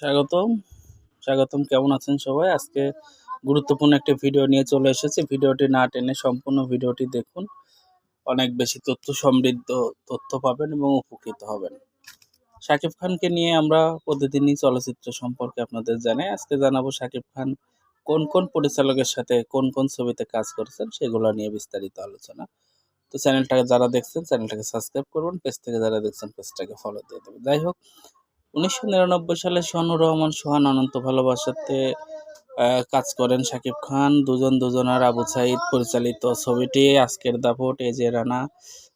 স্বাগতম। স্বাগতম, কেমন আছেন সবাই? আজকে গুরুত্বপূর্ণ একটি ভিডিও নিয়ে চলে এসেছি। ভিডিওটি না টেনে সম্পূর্ণ ভিডিওটি দেখুন। অনেক বেশি তথ্য সমৃদ্ধ তথ্য পাবেন এবং উপকৃত হবেন। শাকিব খানকে নিয়ে আমরা প্রতিদিনই চলচ্চিত্র সম্পর্কে আপনাদের জানাই। আজকে জানাব শাকিব খান কোন কোন পরিচালকের সাথে কোন কোন ছবিতে কাজ করেছেন সেগুলো নিয়ে বিস্তারিত আলোচনা। তো চ্যানেলটাকে যারা দেখছেন, চ্যানেলটাকে সাবস্ক্রাইব করবেন পেজ থেকে যারা দেখছেন, পেজটাকে ফলো দিয়ে দেবেন। যাই হোক উনিশশো নিরানব্বই সালে শানুর রহমান সোহান অনন্ত ভালোবাসাতে কাজ করেন শাকিব খান। দুজন দুজনার আবু সাইদ পরিচালিত ছবিটি আজকের দাপট এ যে রানা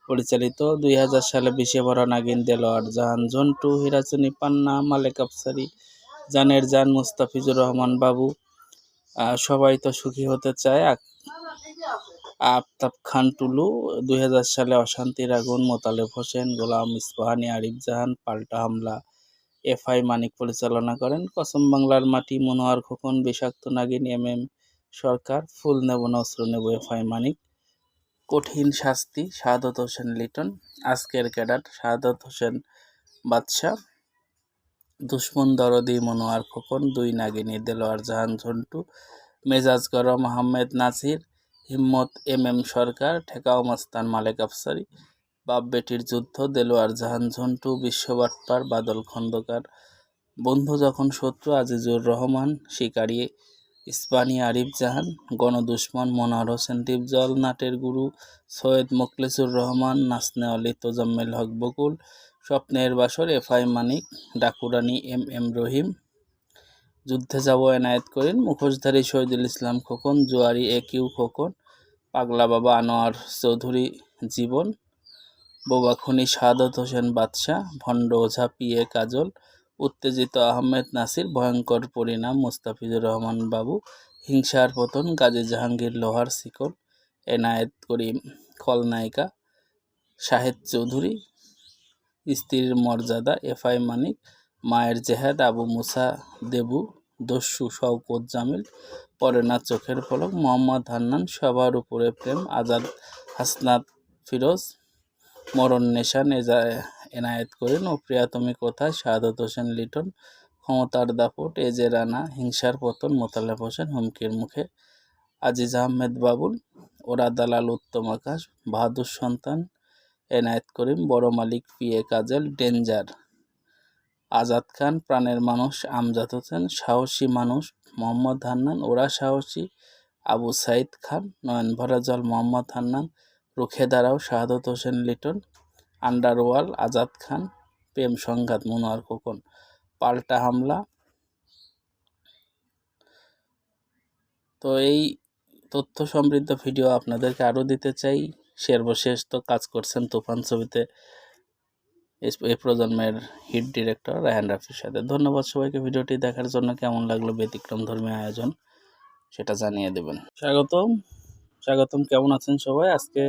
পরিচালিত। দুই হাজার সালে বিশে ভরা নাগিন দেলোয়ার জাহান। জন্টু হিরাচুনি পান্না, মালেক আফসারি, জানের জান, মুস্তাফিজুর রহমান বাবু সবাই তো সুখী হতে চায়। আফতাব খান টুলু, দুই হাজার সালে অশান্তির আগুন, মোতালেব হোসেন, গোলাম ইস্পাহানি, আরিফ জাহান, পাল্টা হামলা। এফআই মানিক পরিচালনা করেন। কসম বাংলার মাটি, মনোয়ার খোকন, বিষাক্ত নাগিন এম এম সরকার, ফুল নেব না অস্ত্র নেব, এফআই মানিক। কঠিন শাস্তি শাহাদত হোসেন লিটন। আজকের ক্যাডার শাহাদত হোসেন বাদশাহ। দুশ্মন দরদি, মনোয়ার খোকন। দুই নাগিনী, দেলোয়ার জাহান, ঝন্টু। মেজাজ গরম, আহমেদ নাসির। হিম্মত এম এম সরকার। ঠেকাও মাস্তান, মালেক আফসারি। বাপ বেটির যুদ্ধ, দেলোয়ার জাহান ঝন্টু বিশ্ববাটপার বাদল খন্দকার। বন্ধু যখন শত্রু আজিজুর রহমান, শিকারী ইস্পানি আরিফ জাহান, গণদুশ্মন মনোয়ার হোসেন ডিপজল নাটের গুরু সৈয়দ মোখলেসুর রহমান, নাসনে আলী তোজাম্মেল হক বকুল, স্বপ্নের বাসর F I Manik, Dakurani M M Rahim. যুদ্ধে যাব এনায়েত করিন মুখোশধারী শহীদুল ইসলাম খোকন, জুয়ারি এ কিউ খোকন, পাগলা বাবা আনোয়ার চৌধুরী জীবন। বোবা খুনি সাদত হোসেন বাদশাহ, ভণ্ড ওঝা পিএ কাজল, উত্তেজিত আহমেদ নাসির, ভয়ঙ্কর পরিণাম মুস্তাফিজুর রহমান বাবু, হিংসার পতন গাজী জাহাঙ্গীর লোহার শিকল, এনায়েত করিম খলনায়িকা, শাহেদ চৌধুরী, স্ত্রীর মর্যাদা, এফআই মানিক, মায়ের জেহাদ, আবু মুসা দেবু, দস্যু শওকত জামিল পরে না চোখের পলক, মোহাম্মদ হান্নান সবার উপরে প্রেম, আজাদ হাসনাত ফিরোজ মরণ নেশান এজা- এনায়েত করেন ও প্রিয়া তুমি কোথায়? শাহাদত হোসেন লিটন, ক্ষমতার দাপট, এ যে রানা, হিংসার পতন, মোতালেব হোসেন হুমকির মুখে, আজিজ আহমেদ বাবুল, ওরা দালাল উত্তম আকাশ, বাহাদুর সন্তান, এনায়েত করিম, বড় মালিক P A Kajol, danger. Azad Khan, প্রাণের মানুষ, আমজাদ হোসেন, সাহসী মানুষ, মোহাম্মদ হান্নান, ওরা সাহসী, আবু সাইদ খান নয়ন ভরা জল, মোহাম্মদ হান্নান রুখে দাঁড়াও, শাহাদত হোসেন লিটন, আন্ডারওয়াল আজাদ খান, প্রেম সংঘাত মনোয়ার খোকন, পাল্টা হামলা। তো এই তথ্য সমৃদ্ধ ভিডিও আপনাদেরকে আরও দিতে চাই। সর্বশেষ তো কাজ করছেন তুফান ছবিতে এই প্রজন্মের হিট ডিরেক্টর রায়হান রাফির সাথে। ধন্যবাদ সবাইকে ভিডিওটি দেখার জন্য। কেমন লাগল ব্যতিক্রম ধর্মী আয়োজন সেটা জানিয়ে দেবেন। স্বাগতম। স্বাগতম, কেমন আছেন সবাই? আজকে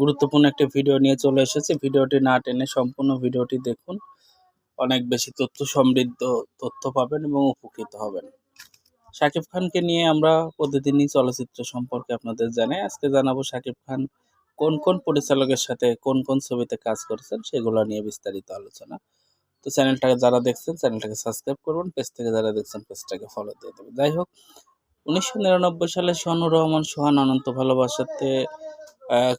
গুরুত্বপূর্ণ একটি ভিডিও নিয়ে চলে এসেছি। ভিডিওটি না টেনে সম্পূর্ণ ভিডিওটি দেখুন। অনেক বেশি তথ্য, সমৃদ্ধ তথ্য পাবেন এবং উপকৃত হবেন। শাকিব খানকে নিয়ে আমরা প্রতিদিনই চলচ্চিত্র সম্পর্কে আপনাদের জানাই। আজকে জানাব শাকিব খান কোন কোন পরিচালকের সাথে কোন কোন ছবিতে কাজ করেছেন সেগুলো নিয়ে বিস্তারিত আলোচনা। তো চ্যানেলটাকে যারা দেখছেন চ্যানেলটাকে সাবস্ক্রাইব করবেন পেজ থেকে যারা দেখছেন পেজটাকে ফলো দিয়ে দেবেন। যাই হোক উনিশশো নিরানব্বই সালে শানুর রহমান সোহান অনন্ত ভালোবাসাতে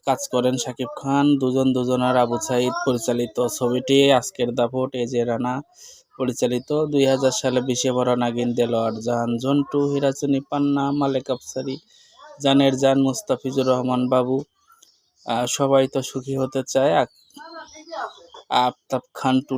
কাজ করেন শাকিব খান। দুজন দুজনার আবু সাইদ পরিচালিত ছবিটি, আজকের দাপট এ রানা পরিচালিত। দুই হাজার সালে বিশে ভরা নাগিন দেলোয়ার জাহান, জন্টু, হিরাচুনি, পান্না, মালেক আফসারি জানের জান, মুস্তাফিজুর রহমান বাবু। সবাই তো সুখী হতে চায়। আফতাব খান, টুলু